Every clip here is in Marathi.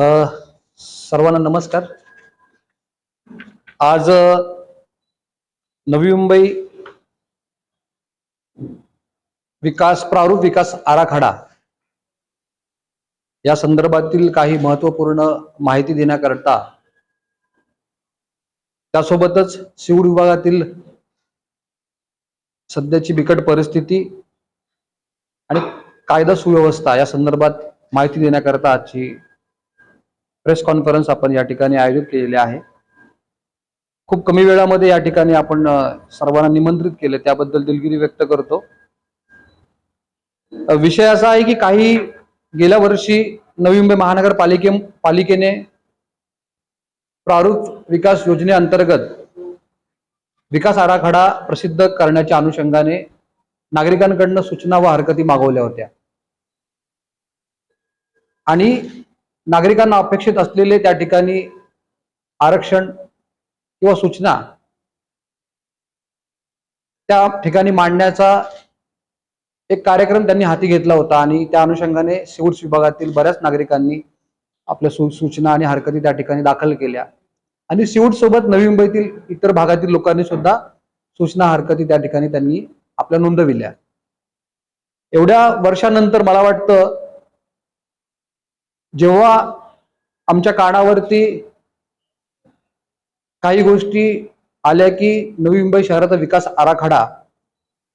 सर्वांना नमस्कार. आज नवी मुंबई विकास प्रारूप विकास आराखडा या संदर्भातील काही महत्त्वपूर्ण माहिती देण्याकरता त्यासोबतच शिवड विभागातील सध्याची बिकट परिस्थिती आणि कायदा सुव्यवस्था या संदर्भात माहिती देण्याकरता आजची प्रेस कॉन्फरन्स आपण या ठिकाणी आयोजित केलेली आहे. खूप कमी वेळामध्ये या ठिकाणी आपण सर्वांना निमंत्रित केले. त्याबद्दल दिलगिरी व्यक्त करतो. विषय असा आहे की काही गेल्या वर्षी नवी मुंबई महानगरपालिके पालिकेने प्रारूप विकास योजनेअंतर्गत विकास आराखडा प्रसिद्ध करण्याच्या अनुषंगाने नागरिकांकडनं सूचना व हरकती मागवल्या होत्या. आणि नागरिकांना अपेक्षित असलेले त्या ठिकाणी आरक्षण किंवा सूचना त्या ठिकाणी मांडण्याचा एक कार्यक्रम त्यांनी हाती घेतला होता आणि त्या अनुषंगाने सिव्हिल्स विभागातील बऱ्याच नागरिकांनी आपल्या सू सूचना आणि हरकती त्या ठिकाणी दाखल केल्या. आणि सिव्हिल्स सोबत नवी मुंबईतील इतर भागातील लोकांनी सुद्धा सूचना हरकती त्या ठिकाणी त्यांनी आपल्या नोंदविल्या. एवढ्या वर्षानंतर मला वाटतं जेव्हा आमच्या कानावरती काही गोष्टी आल्या की नवी मुंबई शहराचा विकास आराखडा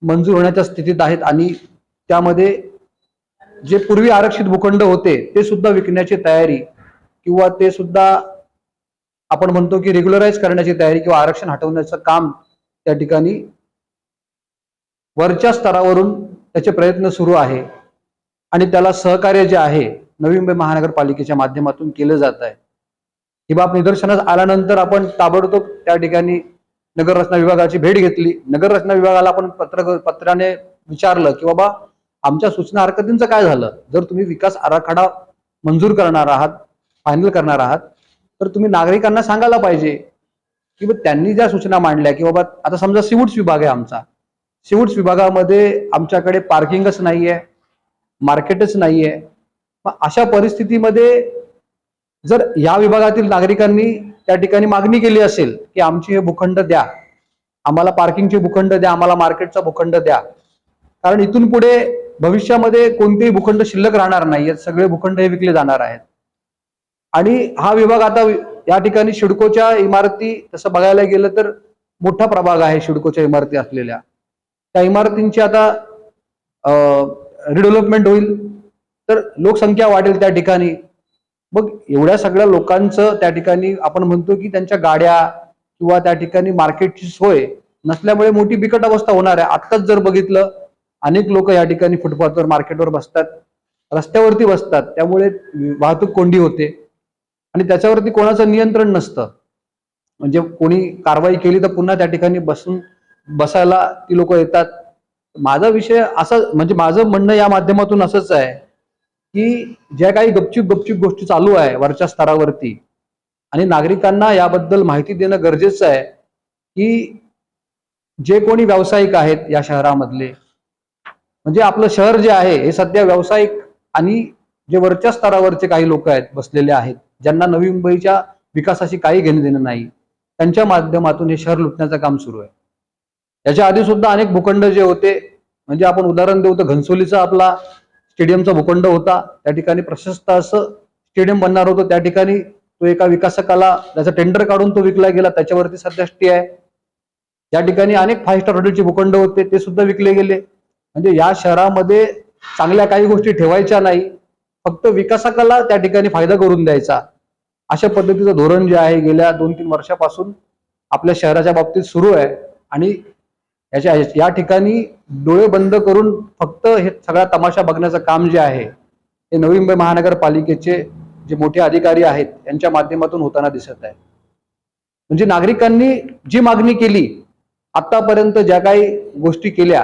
मंजूर होण्याच्या स्थितीत आहेत आणि त्यामध्ये जे पूर्वी आरक्षित भूखंड होते ते सुद्धा विकण्याची तयारी किंवा ते सुद्धा आपण म्हणतो की रेग्युलराईज करण्याची तयारी किंवा आरक्षण हटवण्याचं काम त्या ठिकाणी वरच्या स्तरावरून त्याचे प्रयत्न सुरू आहे. आणि त्याला सहकार्य जे आहे नवी मुंबई महानगरपालिकेच्या माध्यमातून केलं जात आहे. ही बाब निदर्शनास आल्यानंतर आपण ताबडतोब त्या ठिकाणी नगर रचना विभागाची भेट घेतली. नगर रचना विभागाला आपण पत्र पत्राने विचारलं की बाबा आमच्या सूचना हरकतींचं काय झालं? जर तुम्ही विकास आराखडा मंजूर करणार आहात फायनल करणार आहात तर तुम्ही नागरिकांना सांगायला पाहिजे की त्यांनी ज्या सूचना मांडल्या की बाबा आता समजा सिवूड्स विभाग आहे आमचा. सिवूड्स विभागामध्ये आमच्याकडे पार्किंगच नाहीये मार्केटच नाहीये. अशा परिस्थितीमध्ये जर या विभागातील नागरिकांनी त्या ठिकाणी मागणी केली असेल की आमची हे भूखंड द्या आम्हाला पार्किंगचे भूखंड द्या आम्हाला मार्केटचा भूखंड द्या कारण इथून पुढे भविष्यामध्ये कोणतेही भूखंड शिल्लक राहणार नाही सगळे भूखंड हे विकले जाणार आहेत. आणि हा विभाग आता या ठिकाणी शिडकोच्या इमारती तसं बघायला गेलं तर मोठा प्रभाग आहे शिडकोच्या इमारती असलेल्या. त्या इमारतींची आता रिडेव्हलपमेंट होईल. तर लोकसंख्या वाढेल त्या ठिकाणी. मग एवढ्या सगळ्या लोकांचं त्या ठिकाणी आपण म्हणतो की त्यांच्या गाड्या किंवा त्या ठिकाणी मार्केटची सोय नसल्यामुळे मोठी बिकट अवस्था होणार आहे. आत्ताच जर बघितलं अनेक लोक या ठिकाणी फुटपाथवर मार्केटवर बसतात रस्त्यावरती बसतात. त्यामुळे वाहतूक कोंडी होते. आणि त्याच्यावरती कोणाचं नियंत्रण नसतं. म्हणजे कोणी कारवाई केली तर पुन्हा त्या ठिकाणी बसून बसायला ती लोक येतात. माझा विषय असा म्हणजे माझं म्हणणं या माध्यमातून असंच आहे. की ज्या काही गपचूप गपचूप गोष्टी चालू आहे वरच्या स्तरावरती आणि नागरिकांना याबद्दल माहिती देणं गरजेचं आहे की जे कोणी व्यावसायिक आहेत या शहरामधले म्हणजे आपलं शहर जे आहे हे सध्या व्यावसायिक आणि जे वरच्या स्तरावरचे काही लोक आहेत बसलेले आहेत ज्यांना नवी मुंबईच्या विकासाशी काही घेणं देणं नाही त्यांच्या माध्यमातून हे शहर लुटण्याचं काम सुरू आहे. याच्या आधी सुद्धा अनेक भूखंड जे होते म्हणजे आपण उदाहरण देऊ तर घनसोलीचा आपला स्टेडियमचा भूखंड होता त्या ठिकाणी प्रशस्त असं स्टेडियम बनणार होतं. त्या ठिकाणी तो एका विकासकाला त्याचा टेंडर काढून तो विकला गेला. त्याच्यावरती सध्या स्टे आहे. या ठिकाणी अनेक फाय स्टार हॉटेलचे भूखंड होते ते सुद्धा विकले गेले. म्हणजे या शहरामध्ये चांगल्या काही गोष्टी ठेवायच्या नाही. फक्त विकासकाला त्या ठिकाणी फायदा करून द्यायचा. अशा पद्धतीचं धोरण जे आहे गेल्या दोन तीन वर्षापासून आपल्या शहराच्या बाबतीत सुरू आहे. आणि याच्या या ठिकाणी डोळे बंद करून फक्त हे सगळा तमाशा बघण्याचं काम जे आहे हे नवी मुंबई महानगरपालिकेचे जे मोठे अधिकारी आहेत यांच्या माध्यमातून होताना दिसत आहे. म्हणजे नागरिकांनी जी मागणी केली आतापर्यंत ज्या काही गोष्टी केल्या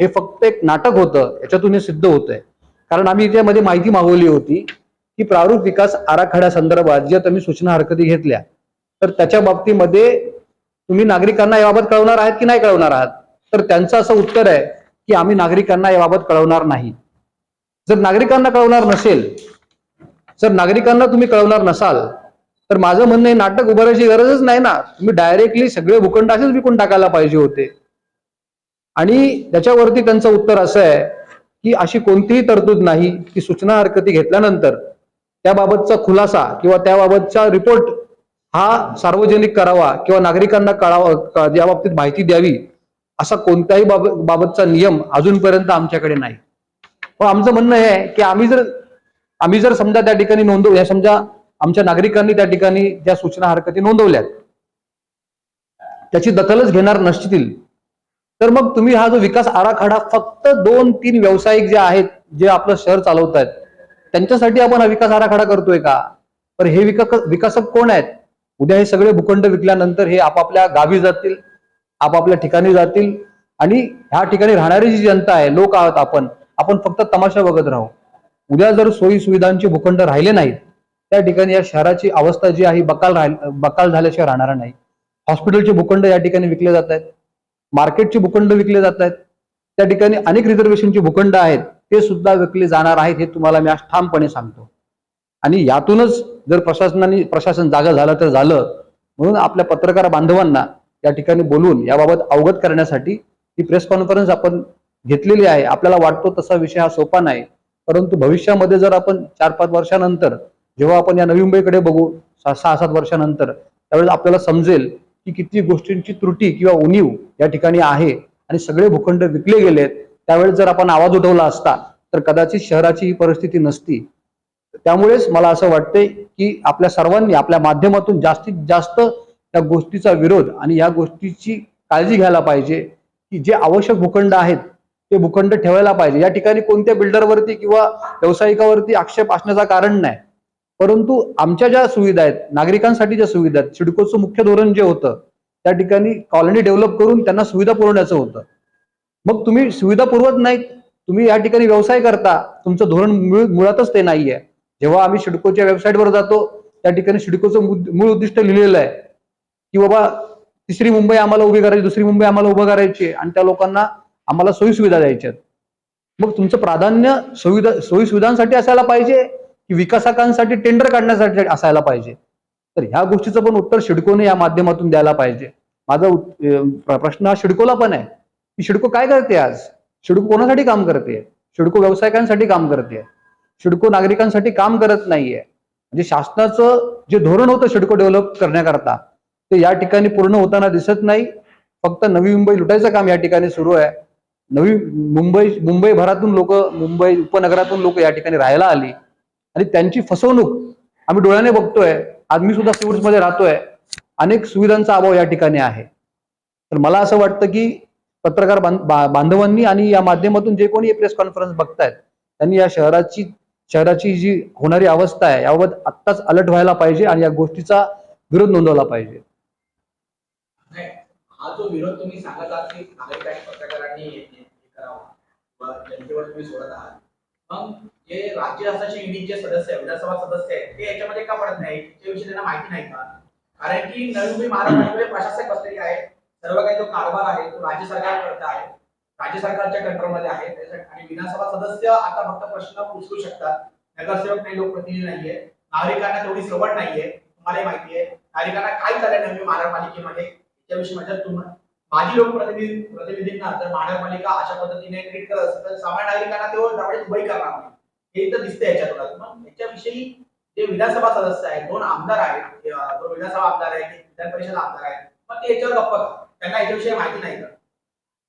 हे फक्त एक नाटक होतं याच्यातून हे सिद्ध होत आहे कारण आम्ही याच्यामध्ये माहिती मागवली होती की प्रारूप विकास आराखड्या संदर्भात ज्या तुम्ही सूचना हरकती घेतल्या तर त्याच्या बाबतीमध्ये तुम्ही नागरिकांना याबाबत कळवणार आहात की नाही कळवणार आहात? तर त्यांचं असं उत्तर आहे की आम्ही नागरिकांना याबाबत कळवणार नाही. जर नागरिकांना कळवणार नसेल जर नागरिकांना तुम्ही कळवणार नसाल तर माझं म्हणणं हे नाटक उभारायची गरजच नाही ना. तुम्ही डायरेक्टली सगळे भूखंड असेच विकून टाकायला पाहिजे होते. आणि त्याच्यावरती त्यांचं उत्तर असं आहे की अशी कोणतीही तरतूद नाही की सूचना हरकती घेतल्यानंतर त्याबाबतचा खुलासा किंवा त्याबाबतचा रिपोर्ट हा सार्वजनिक करावा किंवा नागरिकांना कळावा या बाबतीत माहिती द्यावी असा कोणत्याही बाबतचा नियम अजूनपर्यंत आमच्याकडे नाही. पण आमचं म्हणणं हे आहे की आम्ही जर आम्ही जर समजा त्या ठिकाणी नोंदव या समजा आमच्या नागरिकांनी त्या ठिकाणी ज्या सूचना हरकती नोंदवल्यात त्याची दखलच घेणार नसतील तर मग तुम्ही हा जो विकास आराखडा फक्त दोन तीन व्यावसायिक जे आहेत जे आपलं शहर चालवत आहेत त्यांच्यासाठी आपण हा विकास आराखडा करतोय का? तर हे विकास विकासक कोण आहेत? उद्या हे सगळे भूखंड विकल्यानंतर हे आपापल्या गावी जातील आपापल्या ठिकाणी जातील आणि ह्या ठिकाणी राहणारी जी जनता आहे लोक आहोत आपण आपण फक्त तमाशा बघत राहू. उद्या जर सोयी सुविधांचे भूखंड राहिले नाहीत त्या ठिकाणी या शहराची अवस्था जी आहे बकाल राहील बकाल झाल्याशिवाय राहणार नाही. हॉस्पिटलचे भूखंड या ठिकाणी विकले जात आहेत मार्केटचे भूखंड विकले जात आहेत त्या ठिकाणी अनेक रिझर्वेशनचे भूखंड आहेत ते सुद्धा विकले जाणार आहेत हे तुम्हाला मी आज ठामपणे सांगतो. आणि यातूनच जर प्रशासनाने प्रशासन जागा झालं तर झालं. म्हणून आपल्या पत्रकार बांधवांना या ठिकाणी बोलून याबाबत अवगत करण्यासाठी ही प्रेस कॉन्फरन्स आपण घेतलेली आहे. आपल्याला वाटतो तसा विषय हा सोपा नाही. परंतु भविष्यामध्ये जर आपण चार पाच वर्षानंतर जेव्हा आपण या नवी मुंबईकडे बघू सहा सहा सात वर्षानंतर त्यावेळेस आपल्याला समजेल की किती गोष्टींची त्रुटी किंवा उणीव या ठिकाणी आहे आणि सगळे भूखंड विकले गेलेत. त्यावेळेस जर आपण आवाज उठवला असता तर कदाचित शहराची ही परिस्थिती नसती. त्यामुळेच मला असं वाटतंय की आपल्या सर्वांनी आपल्या माध्यमातून जास्तीत जास्त या गोष्टीचा विरोध आणि या गोष्टीची काळजी घ्यायला पाहिजे की जे आवश्यक भूखंड आहेत ते भूखंड ठेवायला पाहिजे. या ठिकाणी कोणत्या बिल्डरवरती किंवा व्यावसायिकावरती आक्षेप असण्याचं कारण नाही. परंतु आमच्या ज्या सुविधा आहेत नागरिकांसाठी ज्या सुविधा आहेत सिडकोचं मुख्य धोरण जे होतं त्या ठिकाणी कॉलनी डेव्हलप करून त्यांना सुविधा पुरवण्याचं होतं. मग तुम्ही सुविधा पुरवत नाहीत तुम्ही या ठिकाणी व्यवसाय करता तुमचं धोरण मुळातच ते नाहीये. जेव्हा आम्ही सिडकोच्या वेबसाईटवर जातो त्या ठिकाणी सिडकोचं मूळ उद्दिष्ट लिहिलेलं आहे की बाबा तिसरी मुंबई आम्हाला उभी करायची दुसरी मुंबई आम्हाला उभं करायची आणि त्या लोकांना आम्हाला सोयीसुविधा द्यायच्यात मग तुमचं प्राधान्य सुविधा सोयीसुविधांसाठी असायला पाहिजे की विकासकांसाठी टेंडर काढण्यासाठी असायला पाहिजे? तर ह्या गोष्टीचं पण उत्तर शिडकोने या माध्यमातून द्यायला पाहिजे. माझा प्रश्न हा शिडकोला पण आहे की शिडको काय करते आज? शिडको कोणासाठी काम करते? शिडको व्यावसायिकांसाठी काम करते? शिडको नागरिकांसाठी काम करत नाहीये. म्हणजे शासनाचं जे धोरण होतं शिडको डेव्हलप करण्याकरता ते या ठिकाणी पूर्ण होताना दिसत नाही. फक्त नवी मुंबई लुटायचं काम या ठिकाणी सुरू आहे. नवी मुंबई मुंबई भरातून लोक मुंबई उपनगरातून लोक या ठिकाणी राहायला आली. आणि त्यांची फसवणूक आम्ही डोळ्याने बघतोय. आज मी सुद्धा सिव्हिल्समध्ये राहतोय. अनेक सुविधांचा अभाव या ठिकाणी आहे. तर मला असं वाटतं की पत्रकार बांधवांनी आणि या माध्यमातून जे कोणी प्रेस कॉन्फरन्स बघतायत त्यांनी या शहराची शहराची जी होणारी अवस्था आहे याबाबत आत्ताच अलर्ट व्हायला पाहिजे आणि या गोष्टीचा विरोध नोंदवला पाहिजे. नाही हा जो विरोध तुम्ही सांगत आहात की नागरिकांनी पत्रकारांनी करावा जनतेवर तुम्ही सोडत आहात. मग जे राज्य शासनाचे युनिटचे सदस्य आहे विधानसभा सदस्य आहेत ते याच्यामध्ये का पडत नाही त्याविषयी त्यांना माहिती नाही का? कारण की नवी मुंबई महानगरपालिकेमध्ये प्रशासक बसलेले आहेत. सर्व काही जो कारभार आहे तो राज्य सरकार करत आहे. राज्य सरकारच्या कंट्रोलमध्ये आहे. आणि विधानसभा सदस्य आता फक्त प्रश्न उचलू शकतात. नगरसेवक नाही लोकप्रतिनिधी नाहीये. नागरिकांना तेवढी सवड नाहीये. तुम्हाला माहिती आहे. नागरिकांना काय चालेल नवी महानगरपालिकेमध्ये? त्याविषयी माझ्या तुम्हाला माजी लोकप्रतिनिधी प्रतिनिधींना जर महानगरपालिका अशा पद्धतीने ट्रीट करत असेल तर सामान्य नागरिकांना तेव्हा त्यावेळेस उभई करणार नाही. हे तर दिसतंय याच्यातूनच मग याच्याविषयी जे विधानसभा सदस्य आहेत दोन आमदार आहेत दोन विधानसभा आमदार आहेत विधान परिषद आमदार आहेत मग ते याच्यावर गप्प त्यांना याच्याविषयी माहिती नाही. का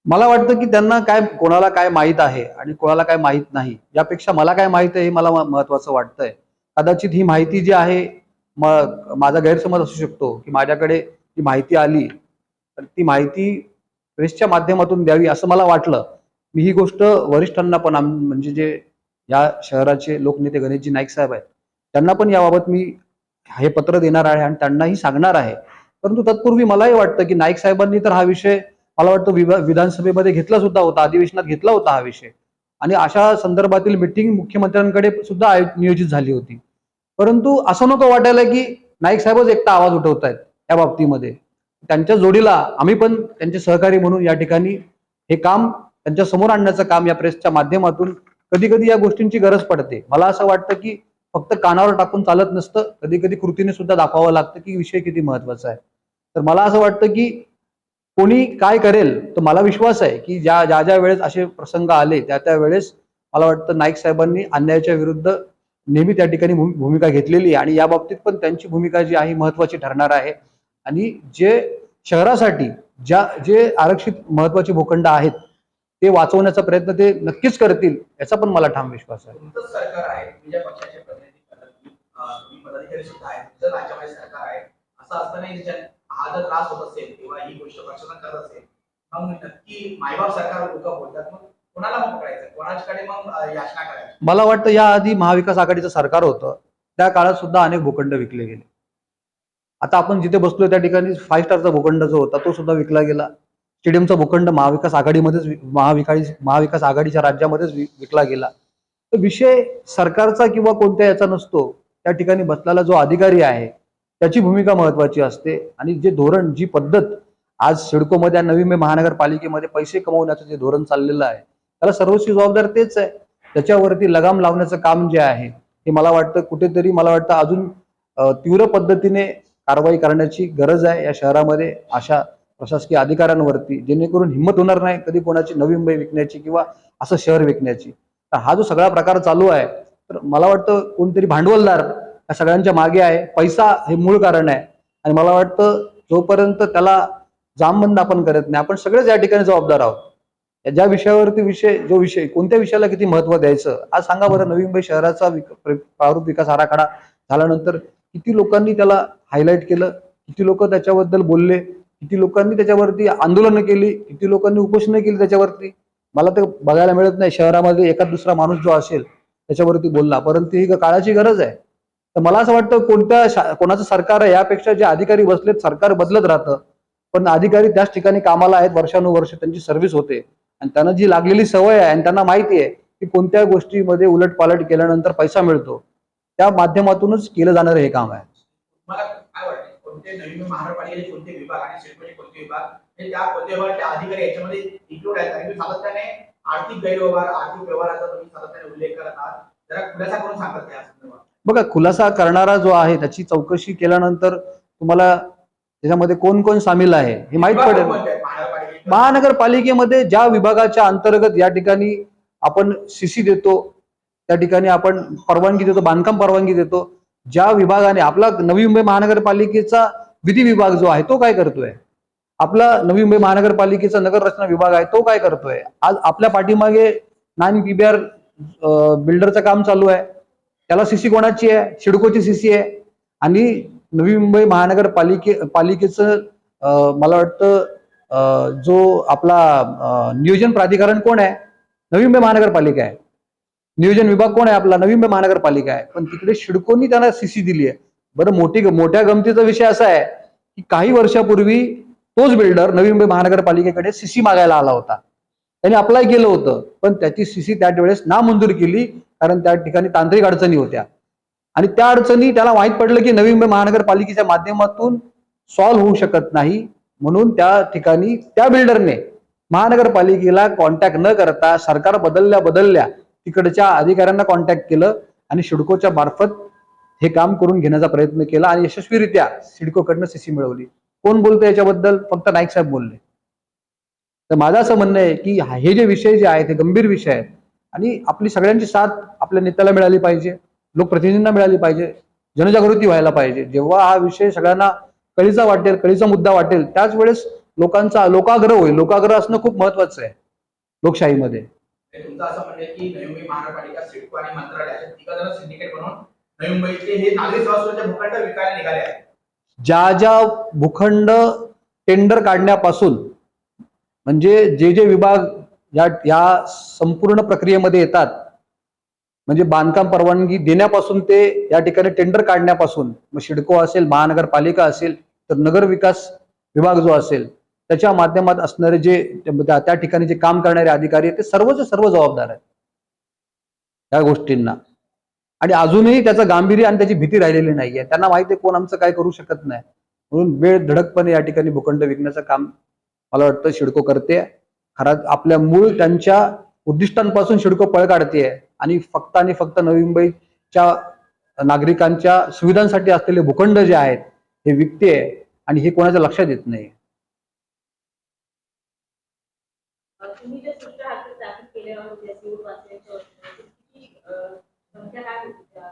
मला वाटतं की त्यांना काय कोणाला काय माहीत आहे आणि कोणाला काय माहीत नाही यापेक्षा मला काय माहीत आहे हे मला महत्वाचं वाटतंय. कदाचित ही माहिती जी आहे माझा गैरसमज असू शकतो की माझ्याकडे ती माहिती आली तर ती माहिती प्रेसच्या माध्यमातून द्यावी असं मला वाटलं. मी ही गोष्ट वरिष्ठांना पण म्हणजे जे या शहराचे लोकनेते गणेशजी नाईक साहेब आहेत त्यांना पण याबाबत मी हे पत्र देणार आहे आणि त्यांनाही सांगणार आहे. परंतु तत्पूर्वी मलाही वाटतं की नाईक साहेबांनी तर हा विषय मला वाटतं विधानसभेमध्ये घेतला सुद्धा होता अधिवेशनात घेतला होता हा विषय. आणि अशा संदर्भातील मिटिंग मुख्यमंत्र्यांकडे सुद्धा नियोजित झाली होती. परंतु असं नको वाटायला की नाईक साहेबच एकटा आवाज उठवत आहेत या बाबतीमध्ये. त्यांच्या जोडीला आम्ही पण त्यांचे सहकारी म्हणून या ठिकाणी हे काम त्यांच्यासमोर आणण्याचं काम या प्रेसच्या माध्यमातून कधी कधी या गोष्टींची गरज पडते. मला असं वाटतं की फक्त कानावर टाकून चालत नसतं कधी कधी कृतीने सुद्धा दाखवावं लागतं की विषय किती महत्त्वाचा आहे. तर मला असं वाटतं की कोणी काय करेल तर मला विश्वास आहे की ज्या ज्या ज्या वेळेस असे प्रसंग आले त्या त्या वेळेस मला वाटतं नाईक साहेबांनी अन्यायाच्या विरुद्ध नेहमी त्या ठिकाणी भूमिका घेतलेली आहे. आणि या बाबतीत पण त्यांची भूमिका जी आहे महत्वाची ठरणार आहे. आणि जे शहरासाठी ज्या जे आरक्षित महत्त्वाचे भूखंड आहेत ते वाचवण्याचा प्रयत्न ते नक्कीच करतील याचा पण मला ठाम विश्वास आहे. सरकार आहे तुम्ही हा जर त्रास होत असेल किंवा ही गोष्ट पक्षाला करत असेल मग नक्की मायबाप सरकार लोक बोलतात. मग कोणाला मग करायचं कोणाच्याकडे मग याचना करायची मला वाटतं या आधी महाविकास आघाडीचं सरकार होतं. त्या काळात सुद्धा अनेक भूखंड विकले गेले. आता आपण जिथे बसलोय त्या ठिकाणी फाईव्ह स्टारचा भूखंड जो होता तो सुद्धा विकला गेला. स्टेडियमचा भूखंड महाविकास आघाडीमध्येच महाविकास महाविकास आघाडीच्या राज्यामध्येच विकला गेला. तर विषय सरकारचा किंवा कोणत्या याचा नसतो त्या ठिकाणी बसलेला जो अधिकारी आहे त्याची भूमिका महत्वाची असते. आणि जे धोरण जी पद्धत आज सिडकोमध्ये नवी महानगरपालिकेमध्ये पैसे कमवण्याचं जे धोरण चाललेलं आहे त्याला सर्वस्वी जबाबदार तेच आहे. त्याच्यावरती लगाम लावण्याचं काम जे आहे हे मला वाटतं कुठेतरी मला वाटतं अजून तीव्र पद्धतीने कारवाई करण्याची गरज आहे या शहरामध्ये अशा प्रशासकीय अधिकाऱ्यांवरती जेणेकरून हिंमत होणार नाही कधी कोणाची नवी मुंबई विकण्याची किंवा असं शहर विकण्याची. तर हा जो सगळा प्रकार चालू आहे तर मला वाटतं कोणतरी भांडवलदार या सगळ्यांच्या मागे आहे. पैसा हे मूळ कारण आहे. आणि मला वाटतं जोपर्यंत त्याला जामबंद आपण करत नाही आपण सगळेच या ठिकाणी जबाबदार आहोत. ज्या विषयावरती विषय जो विषय कोणत्या विषयाला किती महत्त्व द्यायचं आज सांगा बरं नवी मुंबई शहराचा विक- प्रारूप विकास आराखडा झाल्यानंतर किती लोकांनी त्याला हायलाईट केलं किती लोक त्याच्याबद्दल बोलले किती लोकांनी त्याच्यावरती आंदोलनं केली किती लोकांनी उपोषणं केली त्याच्यावरती? मला ते बघायला मिळत नाही शहरामध्ये एखाद दुसरा माणूस जो असेल त्याच्यावरती बोलला परंतु ही काळाची गरज आहे. तर मला असं वाटतं कोणत्या कोणाचं सरकार आहे यापेक्षा जे अधिकारी बसलेत सरकार बदलत राहतं. पण अधिकारी त्याच ठिकाणी कामाला आहेत वर्षानुवर्ष त्यांची सर्व्हिस होते. आणि त्यांना जी लागलेली सवय आहे आणि त्यांना माहिती आहे की कोणत्या गोष्टीमध्ये उलटपालट केल्यानंतर पैसा मिळतो त्या माध्यमातूनच केलं जाणारं हे काम आहे. आर्थिक गैरव्यवहार आर्थिक व्यवहाराचा तुम्ही सातत्याने उल्लेख करत आहात. जरा खुलासा करून सांगत त्या संदर्भात. बघा खुलासा करणारा जो आहे त्याची चौकशी केल्यानंतर तुम्हाला त्याच्यामध्ये कोण कोण सामील आहे हे माहीत पडेल. महानगरपालिकेमध्ये ज्या विभागाच्या अंतर्गत या ठिकाणी आपण सीसी देतो त्या ठिकाणी आपण परवानगी देतो बांधकाम परवानगी देतो ज्या विभागाने आपला नवी मुंबई महानगरपालिकेचा विधी विभाग जो आहे तो काय करतोय? आपला नवी मुंबई महानगरपालिकेचा नगर रचना विभाग आहे तो काय करतोय? आज आपल्या पाठीमागे नाईन पीबीआर बिल्डरचं काम चालू आहे. त्याला सीसी कोणाची आहे? सिडकोची सीसी आहे. आणि नवी मुंबई महानगरपालिके पालिकेचं अं, मला वाटतं जो आपला नियोजन प्राधिकरण कोण आहे? नवी मुंबई महानगरपालिका आहे. नियोजन विभाग कोण आहे आपला? नवी मुंबई महानगरपालिका आहे. पण तिकडे शिडकोनी त्यांना सीसी दिली आहे. बरं मोठी मोठ्या गमतीचा विषय असा आहे की काही वर्षापूर्वी तोच बिल्डर नवी मुंबई महानगरपालिकेकडे सीसी मागायला आला होता. त्यांनी अप्लाय केलं होतं. पण त्याची सीसी त्या वेळेस नामंजूर केली. कारण त्या ठिकाणी तांत्रिक अडचणी होत्या. आणि त्या अडचणी त्याला माहीत पडलं की नवी मुंबई महानगरपालिकेच्या माध्यमातून सॉल्व्ह होऊ शकत नाही. म्हणून त्या ठिकाणी त्या बिल्डरने महानगरपालिकेला कॉन्टॅक्ट न करता सरकार बदलल्या बदलल्या तिकडच्या अधिकाऱ्यांना कॉन्टॅक्ट केलं आणि सिडकोच्या मार्फत हे काम करून घेण्याचा प्रयत्न केला आणि यशस्वीरित्या सिडकोकडनं सीसी मिळवली. कोण बोलतो याच्याबद्दल? फक्त नाईक साहेब बोलले. तर माझं असं म्हणणं आहे की हे जे विषय जे आहेत हे गंभीर विषय आहेत. आणि आपली सगळ्यांची साथ आपल्या नेत्याला मिळाली पाहिजे लोकप्रतिनिधींना मिळाली पाहिजे जनजागृती व्हायला पाहिजे. जेव्हा हा विषय सगळ्यांना कळीचा वाटेल कळीचा मुद्दा वाटेल त्याच वेळेस लोकांचा लोकाग्रह होईल. लोकाग्रह असणं खूप महत्वाचं आहे लोकशाहीमध्ये. तुमचं असं म्हणणं आहे की नवी मुंबई महानगरपालिका सिडको आणि मंत्रालय अशा तिघ जण सिंडिकेट बनवून नवी मुंबईचे हे नागरी सेवा सुविधा भूखंड विकायला निघाले आहेत. ज्या ज्या भूखंड टेंडर काढण्यापासून म्हणजे जे जे विभाग या या संपूर्ण प्रक्रियेमध्ये येतात. म्हणजे बांधकाम परवानगी देण्यापासून ते या ठिकाणी टेंडर काढण्यापासून मग सिडको असेल महानगरपालिका असेल तर नगर विकास विभाग जो असेल त्याच्या माध्यमात असणारे जे त्या ठिकाणी जे काम करणारे अधिकारी आहेत ते सर्वच सर्व जबाबदार आहेत. या गोष्टींना. आणि अजूनही त्याचं गांभीर्य आणि त्याची भीती राहिलेली नाहीये. त्यांना माहिती आहे कोण आमचं काय करू शकत नाही. म्हणून वेळ धडकपणे या ठिकाणी भूखंड विकण्याचं काम मला वाटतं शिडको करते. खरा आपल्या मूळ त्यांच्या उद्दिष्टांपासून शिडको पळ काढते आणि फक्त आणि फक्त नवी मुंबईच्या नागरिकांच्या सुविधांसाठी असलेले भूखंड जे आहेत हे विकते आणि हे कोणाच्या लक्षात येत नाही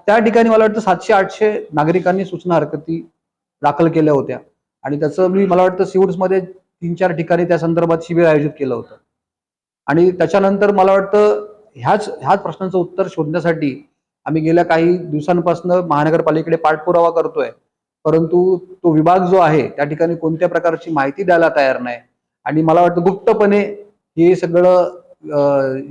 त्या? ठिकाणी मला वाटतं सातशे आठशे नागरिकांनी सूचना हरकती दाखल केल्या होत्या. आणि त्याचं मी मला वाटतं सिव्हिल्समध्ये तीन चार ठिकाणी त्या संदर्भात शिबिर आयोजित केलं होतं. आणि त्याच्यानंतर मला वाटतं ह्याच ह्याच प्रश्नाचं उत्तर शोधण्यासाठी आम्ही गेल्या काही दिवसांपासून महानगरपालिकेकडे पाठपुरावा करतोय. परंतु तो विभाग जो आहे त्या ठिकाणी कोणत्या प्रकारची माहिती द्यायला तयार नाही. आणि मला वाटतं गुप्तपणे हे सगळं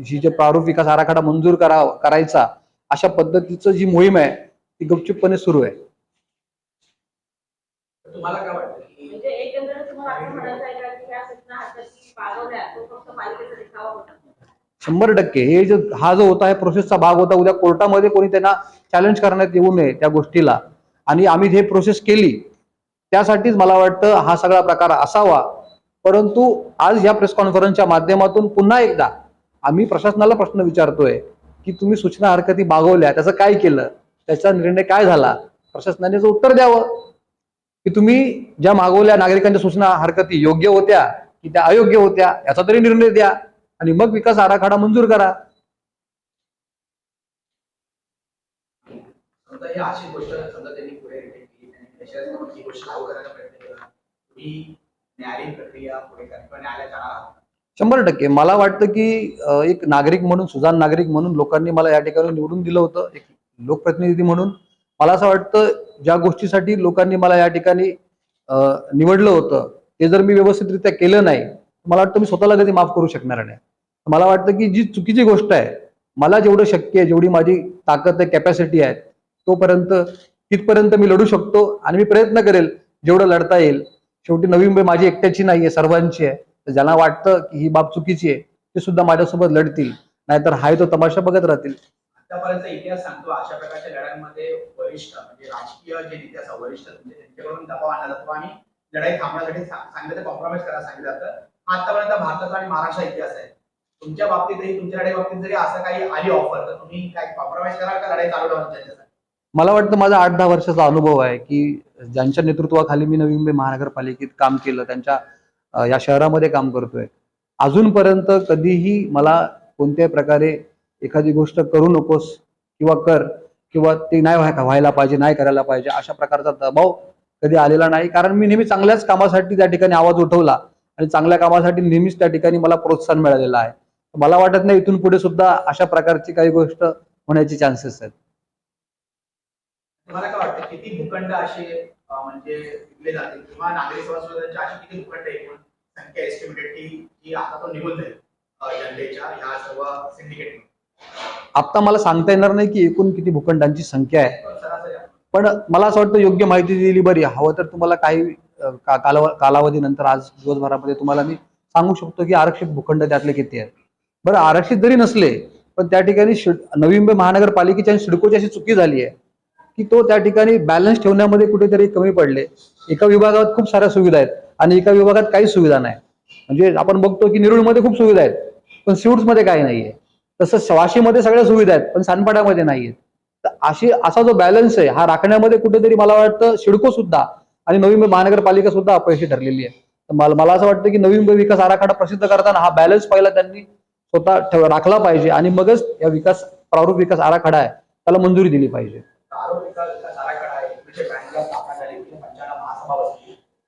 ही जे प्रारूप विकास आराखडा मंजूर करा करायचा अशा पद्धतीचं जी मोहीम आहे ती गुपचूपपणे सुरू आहे. तुम्हाला काय वाटतं? शंभर टक्के. हे जो हा जो होता प्रोसेसचा भाग होता. उद्या कोर्टामध्ये कोणी त्यांना चॅलेंज करण्यात येऊ नये त्या गोष्टीला. आणि आम्ही हे प्रोसेस केली. त्यासाठीच मला वाटतं हा सगळा प्रकार असावा. परंतु आज या प्रेस कॉन्फरन्सच्या माध्यमातून पुन्हा एकदा आम्ही प्रशासनाला प्रश्न विचारतोय की तुम्ही सूचना हरकती बागवल्या त्याचं काय केलं? त्याचा निर्णय काय झाला? प्रशासनाने उत्तर द्यावं की तुम्ही ज्या मागवल्या नागरिकांच्या सूचना हरकती योग्य होत्या की त्या अयोग्य होत्या याचा तरी निर्णय द्या आणि मग विकास आराखडा मंजूर करा. शंभर टक्के. मला वाटतं की एक नागरिक म्हणून सुजान नागरिक म्हणून लोकांनी मला या ठिकाणी निवडून दिलं होतं एक लोकप्रतिनिधी म्हणून. मला असं वाटतं ज्या गोष्टीसाठी लोकांनी मला या ठिकाणी निवडलं होतं हे जर मी व्यवस्थितरित्या केलं नाही मला वाटतं मी स्वतःला कधी माफ करू शकणार नाही. मला वाटतं की जी चुकीची गोष्ट आहे मला जेवढं शक्य आहे जेवढी माझी ताकद आहे कॅपॅसिटी आहे तोपर्यंत तिथपर्यंत मी लढू शकतो आणि मी प्रयत्न करेल जेवढं लढता येईल. शेवटी नवी मुंबई माझी एकट्याची नाही आहे सर्वांची आहे. तर ज्यांना वाटतं की ही बाब चुकीची आहे ते सुद्धा माझ्यासोबत लढतील. नाहीतर हाय तो तमाशा बघत राहतील. आतापर्यंत इतिहास सांगतो अशा प्रकारच्या लढ्यांमध्ये वरिष्ठ म्हणजे राजकीय जे नेते वरिष्ठ त्यांच्याकडून दबाव आणला जातो आणि लढाई थांबण्यासाठी सांगितलं कॉम्प्रोमाइज करायला सांगितलं जातं. आतापर्यंत भारताचा आणि महाराष्ट्र इतिहास आहे. तुमच्या बाबतीतही तुमच्या लढाई बाबतीत जरी असं काही आली ऑफर तर तुम्ही काय कॉम्प्रोमाइज कराल का? लढाई चालू ठेवाल त्यांच्यासाठी. मला वाटतं माझा आठ दहा वर्षाचा अनुभव आहे की ज्यांच्या नेतृत्वाखाली मी नवी मुंबई महानगरपालिकेत काम केलं त्यांच्या या शहरामध्ये काम करतोय. अजूनपर्यंत कधीही मला कोणत्याही प्रकारे एखादी गोष्ट करू नकोस किंवा कर किंवा ते नाही व्हायला पाहिजे नाही करायला पाहिजे अशा प्रकारचा दबाव कधी आलेला नाही. कारण मी नेहमी चांगल्याच कामासाठी त्या ठिकाणी आवाज उठवला आणि चांगल्या कामासाठी नेहमीच त्या ठिकाणी मला प्रोत्साहन मिळालेलं आहे. मला वाटत नाही इथून पुढे सुद्धा अशा प्रकारची काही गोष्ट होण्याची चान्सेस आहेत. तुम्हाला काय वाटतं किती भूखंड असे म्हणजे विकले जातील? किंवा नागरी सभासदांच्या अशी किती भूखंड एकूण संख्या एस्टिमेटेड की जी आता तो निघून जाईल अं, जनतेच्या ह्या सर्व सिंडिकेट आता मला सांगता येणार नाही की एकूण किती भूखंडांची संख्या आहे. पण मला असं वाटतं योग्य माहिती दिली बरी हवं तर तुम्हाला काही कालावधी नंतर कालावधीनंतर आज दिवसभरामध्ये तुम्हाला मी सांगू शकतो की आरक्षित भूखंड त्यातले किती आहेत. बरं आरक्षित जरी नसले पण त्या ठिकाणी नवी मुंबई महानगरपालिकेची आणि सिडकोची अशी चुकी झाली आहे की तो त्या ठिकाणी बॅलन्स ठेवण्यामध्ये कुठेतरी कमी पडले. एका विभागात खूप साऱ्या सुविधा आहेत आणि एका विभागात काही सुविधा नाही. म्हणजे आपण बघतो की निरुळमध्ये खूप सुविधा आहेत पण मध्ये काही नाहीये. तसंच वाशीमध्ये सगळ्या सुविधा आहेत पण सानपाड्यामध्ये नाहीयेत. तर अशी असा जो बॅलन्स आहे हा राखण्यामध्ये कुठेतरी मला वाटतं सिडको सुद्धा आणि नवी मुंबई महानगरपालिका सुद्धा अपयशी ठरलेली आहे. तर मला मला असं वाटतं की नवी मुंबई विकास आराखडा प्रसिद्ध करताना हा बॅलन्स पहिला त्यांनी स्वतः ठेव राखला पाहिजे आणि मगच या विकास प्रारूप विकास आराखडा आहे त्याला मंजुरी दिली पाहिजे.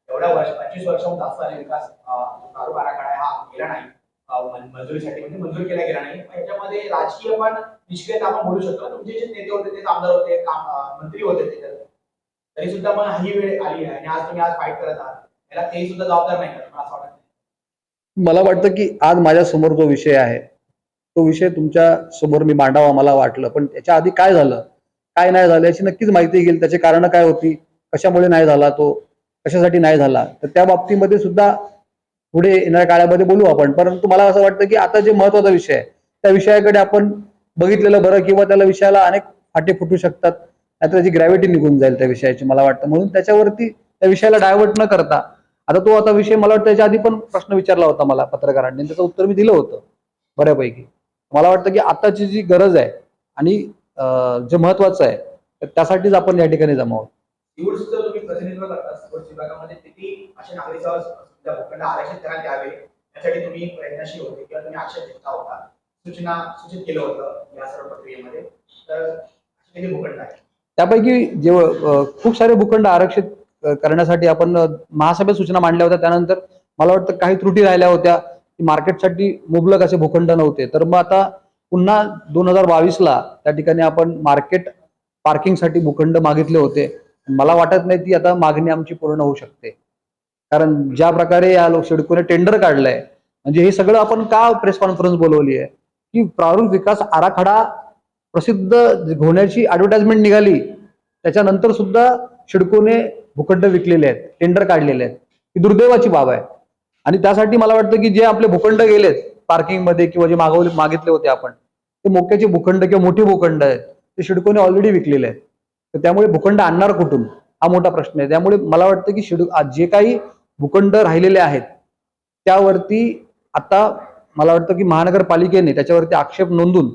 एवढ्या वर्ष पंचवीस वर्षाहून जास्त विकास प्रारूप आराखडा हा केला नाही. मंजुरीसाठी म्हणजे मंजूर केला गेला नाही. याच्यामध्ये राजकीय पण निष्क्रियता आपण बोलू शकतो तुमचे जे नेते होते ते आमदार होते मंत्री होते ते तरी. सुद्धा मग ही वेळ आली आहे. आणि आज तुम्ही आज फाईट करत आहात. याला तेही सुद्धा जबाबदार नाही करत तुम्हाला असं वाटत. मला वाटतं की आज माझ्यासमोर जो विषय आहे तो विषय तुमच्यासमोर मी मांडावा मला वाटलं. पण त्याच्या आधी काय झालं? काय नाही झालं याची नक्कीच माहिती घेईल त्याची कारण काय होती? कशामुळे नाही झाला तो? कशासाठी नाही झाला? तर त्या बाबतीमध्ये सुद्धा पुढे येणाऱ्या काळामध्ये बोलू आपण. परंतु मला असं वाटतं की आता जे महत्त्वाचा विषय आहे त्या विषयाकडे आपण बघितलेलं बरं किंवा त्याला विषयाला अनेक फाटे फुटू शकतात. नाही त्याची ग्रॅव्हिटी निघून जाईल त्या विषयाची मला वाटतं. म्हणून त्याच्यावरती त्या विषयाला डायव्हर्ट न करता आता तो आता विषय मला वाटतं त्याच्या आधी पण प्रश्न विचारला होता मला पत्रकारांनी. त्याचं उत्तर मी दिलं होतं बऱ्यापैकी. मला वाटतं की आताची जी गरज आहे आणि जे महत्वाचं आहे त्यासाठीच आपण या ठिकाणी जमा आहोत त्या तुम्ही प्रतिनिधित्व करता सिव्हिल्स भूखंड आरक्षित करण्यात यावे यासाठी तुम्ही प्रयत्नशील होते किंवा तुम्ही आक्षेप घेतला होता. सूचना सूचित केलं होतं या सर्व प्रक्रियेमध्ये. तर असे काही भूखंड आहे त्यापैकी जेव्हा खूप सारे भूखंड आरक्षित करण्यासाठी आपण महासभेत सूचना मांडल्या होत्या. त्यानंतर मला वाटतं काही त्रुटी राहिल्या होत्या की मार्केटसाठी मुबलक असे भूखंड नव्हते. तर मग आता पुन्हा दोन हजार बावीसला त्या ठिकाणी आपण मार्केट पार्किंगसाठी भूखंड मागितले होते. मला वाटत नाही ती आता मागणी आमची पूर्ण होऊ शकते. कारण ज्या प्रकारे या लोक टेंडर काढलंय म्हणजे हे सगळं आपण का प्रेस कॉन्फरन्स बोलवली आहे? की प्रारूप विकास आराखडा प्रसिद्ध होण्याची ऍडव्हर्टाइजमेंट निघाली त्याच्यानंतर सुद्धा शिडकोने भूखंड विकलेले आहेत टेंडर काढलेले आहेत. ही दुर्दैवाची बाब आहे. आणि त्यासाठी मला वाटतं की जे आपले भूखंड गेलेत पार्किंगमध्ये किंवा जे मागवले मागितले होते आपण ते मोक्याचे भूखंड किंवा मोठे भूखंड आहेत ते शिडकोने ऑलरेडी विकलेले आहेत. तर त्यामुळे भूखंड आणणार कुठून? हा मोठा प्रश्न आहे. त्यामुळे मला वाटतं की शिड जे काही भूखंड राहिलेले आहेत. त्यावरती आता मला वाटतं की महानगरपालिकेने त्याच्यावरती आक्षेप नोंदून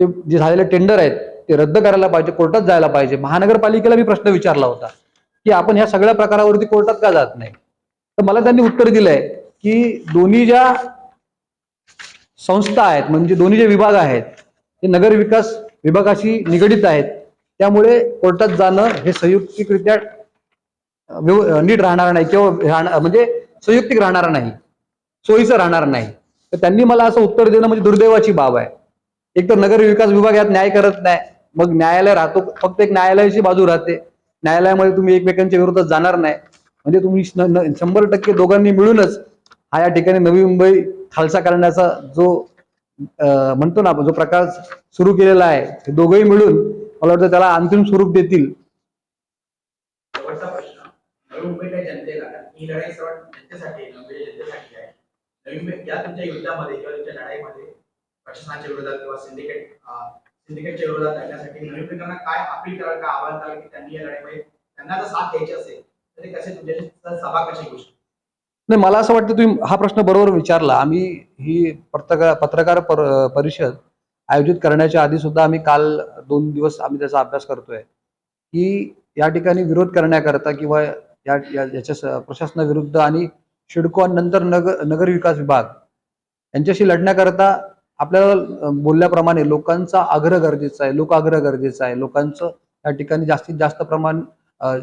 ते जे झालेले टेंडर आहेत ते रद्द करायला पाहिजे कोर्टात जायला पाहिजे. महानगरपालिकेला मी प्रश्न विचारला होता की आपण ह्या सगळ्या प्रकारावरती कोर्टात का जात नाही? तर मला त्यांनी उत्तर दिलंय की दोन्ही ज्या संस्था आहेत म्हणजे दोन्ही जे विभाग आहेत ते नगर विकास विभागाशी निगडीत आहेत. त्यामुळे कोर्टात जाणं हे संयुक्तिकरित्या नीट राहणार नाही किंवा राहणार म्हणजे संयुक्तिक राहणार नाही सोयीचं राहणार नाही. तर त्यांनी मला असं उत्तर देणं म्हणजे दुर्दैवाची बाब आहे. एक तर नगर विकास विभाग यात न्याय करत नाही. मग न्यायालय राहतो फक्त एक न्यायालयाची बाजू राहते. न्यायालयामध्ये तुम्ही एकमेकांच्या विरोधात जाणार नाही. म्हणजे तुम्ही शंभर टक्के दोघांनी मिळूनच हा या ठिकाणी नवी मुंबई खालसा करण्याचा जो म्हणतो ना आपण जो प्रकार सुरू केलेला आहे हे दोघंही मिळून मला वाटतं त्याला अंतिम स्वरूप देतील शेवटचा प्रश्न नवी मुंबईच्या जनतेला ही लढाई सर्व जनतेसाठी आहे, मुंबईच्या जनतेसाठी आहे. नवीन या तुमच्या युद्धामध्ये किंवा तुमच्या लढाईमध्ये प्रशासनाच्या विरोधात किंवा सिंडिकेट सिंडिकेटच्या विरोधात लढण्यासाठी नवीन मुंबईकरांना काय अपील कराल काय आवाहन कराल की त्यांनी या लढाईमध्ये त्यांना जर साथ द्यायची असेल तर ते कसे तुमच्याशी सभा कशी घेऊ शकतात नाही मला असं वाटतं तुम्ही हा प्रश्न बरोबर विचारला. आम्ही ही पत्रकार पत्रकार पर- परिषद आयोजित करण्याच्या आधी सुद्धा आम्ही काल दोन दिवस आम्ही त्याचा अभ्यास करतोय. की या ठिकाणी विरोध करण्याकरता किंवा या याच्या प्रशासनाविरुद्ध आणि शिडको आणि नंतर नगर नगर विकास विभाग यांच्याशी लढण्याकरता आपल्याला बोलल्याप्रमाणे लोकांचा आग्रह गरजेचा आहे लोक आग्रह गरजेचा आहे. लोकांचं या ठिकाणी जास्तीत जास्त प्रमाण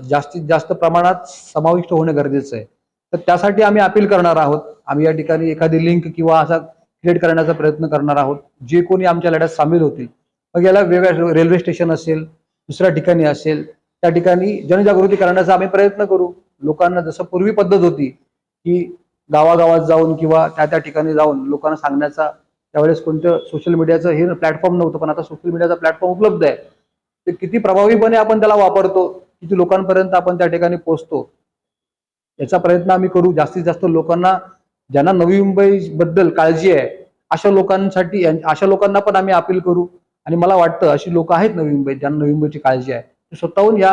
जास्तीत जास्त प्रमाणात समाविष्ट होणं गरजेचं आहे. तर त्यासाठी आम्ही अपील करणार आहोत. आम्ही या ठिकाणी एखादी लिंक किंवा असा क्रिएट करण्याचा प्रयत्न करणार आहोत. जे कोणी आमच्या लढ्यात सामील होतील मग याला वेगळ्या रेल्वे स्टेशन असेल दुसऱ्या ठिकाणी असेल त्या ठिकाणी जनजागृती करण्याचा आम्ही प्रयत्न करू. लोकांना जसं पूर्वी पद्धत होती की गावागावात जाऊन किंवा त्या त्या ठिकाणी जाऊन लोकांना सांगण्याचा त्यावेळेस कोणतं सोशल मीडियाचं हे प्लॅटफॉर्म नव्हतं पण आता सोशल मीडियाचा प्लॅटफॉर्म उपलब्ध आहे. ते किती प्रभावीपणे आपण त्याला वापरतो किती लोकांपर्यंत आपण त्या ठिकाणी पोहोचतो याचा प्रयत्न आम्ही करू. जास्तीत जास्त लोकांना ज्यांना नवी मुंबई बद्दल काळजी आहे अशा लोकांसाठी अशा लोकांना पण आम्ही अपील करू. आणि मला वाटतं अशी लोक आहेत नवी मुंबईत ज्यांना नवी मुंबईची काळजी आहे. स्वतःहून या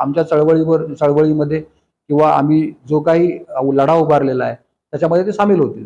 आमच्या चळवळीवर चळवळीमध्ये किंवा आम्ही जो काही लढा उभारलेला आहे त्याच्यामध्ये ते सामील होतील.